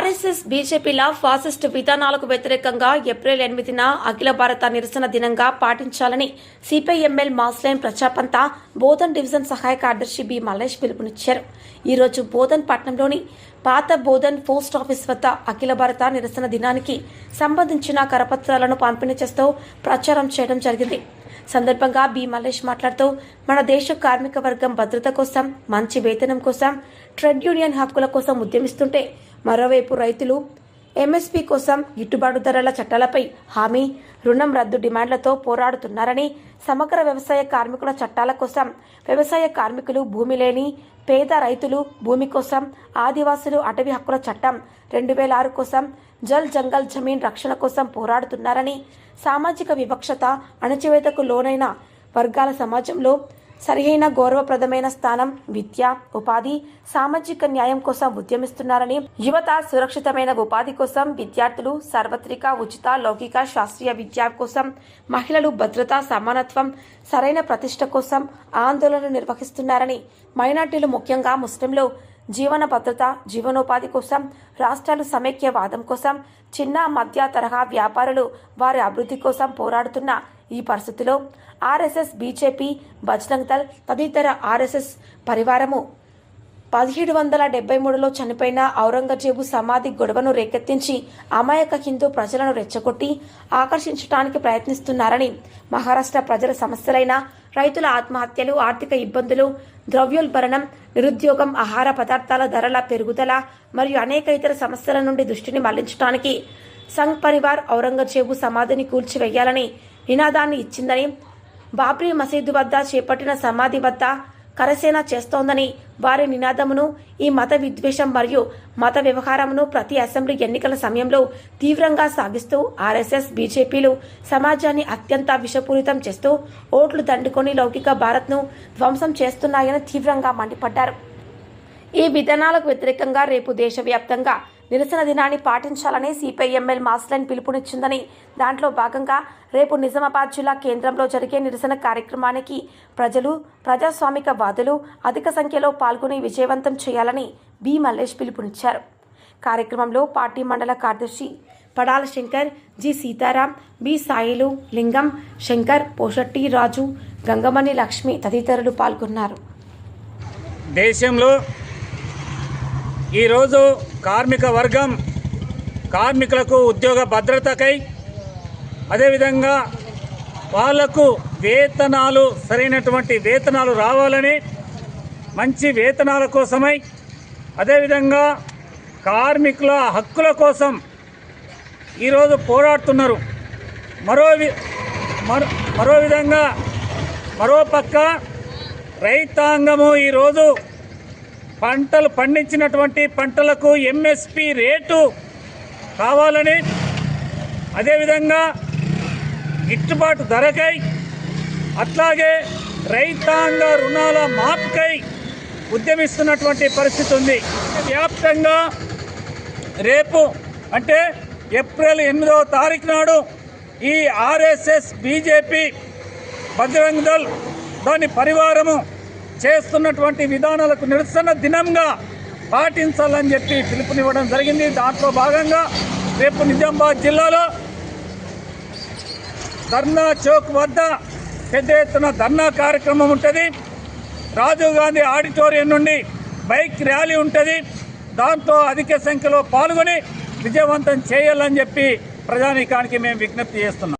RSS బీజేపీల fascist విధానాలకు వ్యతిరేకంగా April ఎనిమిదిన అఖిల భారత నిరసన దినంగా పాటించాలని CPIML mass line Prajapantha Bodhan division సహాయ కార్యదర్శి బి మల్లేష్ పిలుపునిచ్చారు. ఈరోజు బోధన్ పట్టణంలోని పాత బోధన్ పోస్ట్ ఆఫీస్ వద్ద అఖిల భారత నిరసన దినానికి సంబంధించిన కరపత్రాలను పంపిణీ చేస్తూ ప్రచారం చేయడం జరిగింది. సందర్భంగా బి మల్లేష్ మాట్లాడుతూ మన దేశ కార్మిక వర్గం భద్రత కోసం మంచి వేతనం కోసం ట్రేడ్ యూనియన్ హక్కుల కోసం ఉద్యమిస్తుంటే మరోవైపు రైతులు ఎంఎస్పీ కోసం గిట్టుబాటు ధరల చట్టాలపై హామీ రుణం రద్దు డిమాండ్లతో పోరాడుతున్నారని సమగ్ర వ్యవసాయ కార్మికుల చట్టాల కోసం వ్యవసాయ కార్మికులు భూమి లేని పేద రైతులు భూమి కోసం ఆదివాసులు అటవీ హక్కుల చట్టం రెండు వేల ఆరు కోసం జల్ జంగల్ జమీన్ రక్షణ కోసం పోరాడుతున్నారని సామాజిక వివక్షత అణచివేతకు లోనైన వర్గాల సమాజంలో సరిహైన గౌరవప్రదమైన స్థానం విద్య ఉపాధి సామాజిక న్యాయం కోసం ఉద్యమిస్తున్నారని యువత సురక్షితమైన ఉపాధి కోసం విద్యార్థులు సార్వత్రిక ఉచిత లౌకిక శాస్త్రీయ విద్య కోసం మహిళలు భద్రత సమానత్వం సరైన ప్రతిష్ట కోసం ఆందోళనలు నిర్వహిస్తున్నారని మైనార్టీలు ముఖ్యంగా ముస్లింలు జీవన భద్రత జీవనోపాధి కోసం రాష్ట్రాలు సమైక్యవాదం కోసం చిన్న మధ్య తరహా వ్యాపారులు వారి అభివృద్ధి కోసం పోరాడుతున్న ఈ పరిస్థితిలో ఆర్ఎస్ఎస్ బీజేపీ బజరంగ్ దళ్ తదితర ఆర్ఎస్ఎస్ పరివారము పదిహేడు వందల డెబ్బై మూడులో చనిపోయిన ఔరంగజేబు సమాధి గొడవను రేకెత్తించి అమాయక హిందూ ప్రజలను రెచ్చగొట్టి ఆకర్షించడానికి ప్రయత్నిస్తున్నారని మహారాష్ట్ర ప్రజల సమస్యలైన రైతుల ఆత్మహత్యలు ఆర్థిక ఇబ్బందులు ద్రవ్యోల్బరణం నిరుద్యోగం ఆహార పదార్థాల ధరల పెరుగుదల మరియు అనేక ఇతర సమస్యల నుండి దృష్టిని మళ్ళించడానికి సంఘ్ పరివార్ ఔరంగజేబు సమాధిని కూల్చివేయాలని నినాదాన్ని ఇచ్చిందని బాబ్రీ మసీదు వద్ద చేపట్టిన సమాధి వద్ద కరసేన చేస్తోందని వారి నినాదమును ఈ మత విద్వేషం మరియు మత వ్యవహారమును ప్రతి అసెంబ్లీ ఎన్నికల సమయంలో తీవ్రంగా సాగిస్తూ ఆర్ఎస్ఎస్ బీజేపీలు సమాజాన్ని అత్యంత విషపూరితం చేస్తూ ఓట్లు దండుకొని లౌకిక భారత్ను ధ్వంసం చేస్తున్నాయని తీవ్రంగా మండిపడ్డారు. ఈ విధానాలకు వ్యతిరేకంగా రేపు దేశవ్యాప్తంగా నిరసన దినాన్ని పాటించాలని సిపిఐఎంఎల్ మాస్లైన్ పిలుపునిచ్చిందని. దాంట్లో భాగంగా రేపు నిజామాబాద్ జిల్లా కేంద్రంలో జరిగే నిరసన కార్యక్రమానికి ప్రజలు ప్రజాస్వామిక వాదులు అధిక సంఖ్యలో పాల్గొని విజయవంతం చేయాలని బి మల్లేష్ పిలుపునిచ్చారు. కార్యక్రమంలో పార్టీ మండల కార్యదర్శి పడాల శంకర్ జి సీతారాం బి సాయిలు లింగం శంకర్ పోషట్టి రాజు గంగమణి లక్ష్మి తదితరులు పాల్గొన్నారు. దేశంలో ఈరోజు కార్మిక వర్గం కార్మికులకు ఉద్యోగ భద్రతకై అదేవిధంగా వాళ్ళకు వేతనాలు సరైనటువంటి వేతనాలు రావాలని మంచి వేతనాల కోసమై అదేవిధంగా కార్మికుల హక్కుల కోసం ఈరోజు పోరాడుతున్నారు. మరో మరో మరో విధంగా మరో పక్క రైతాంగము ఈరోజు పంటలు పండించినటువంటి పంటలకు ఎంఎస్పి రేటు కావాలని అదేవిధంగా గిట్టుబాటు ధరకై అట్లాగే రైతాంగ రుణాల మాపుకై ఉద్యమిస్తున్నటువంటి పరిస్థితి ఉంది. వ్యాప్తంగా రేపు అంటే ఏప్రిల్ ఎనిమిదవ తారీఖు నాడు ఈ ఆర్ఎస్ఎస్ బీజేపీ బజరంగ్ దళ్ దాని పరివారము చేస్తున్నటువంటి విధానాలకు నిరసన దినంగా పాటించాలని చెప్పి పిలుపునివ్వడం జరిగింది. దాంట్లో భాగంగా రేపు నిజామాబాద్ జిల్లాలో ధర్నా చౌక్ వద్ద పెద్ద ఎత్తున ధర్నా కార్యక్రమం ఉంటుంది. రాజీవ్ గాంధీ ఆడిటోరియం నుండి బైక్ ర్యాలీ ఉంటుంది. దాంతో అధిక సంఖ్యలో పాల్గొని విజయవంతం చేయాలని చెప్పి ప్రజానీకానికి మేము విజ్ఞప్తి చేస్తున్నాం.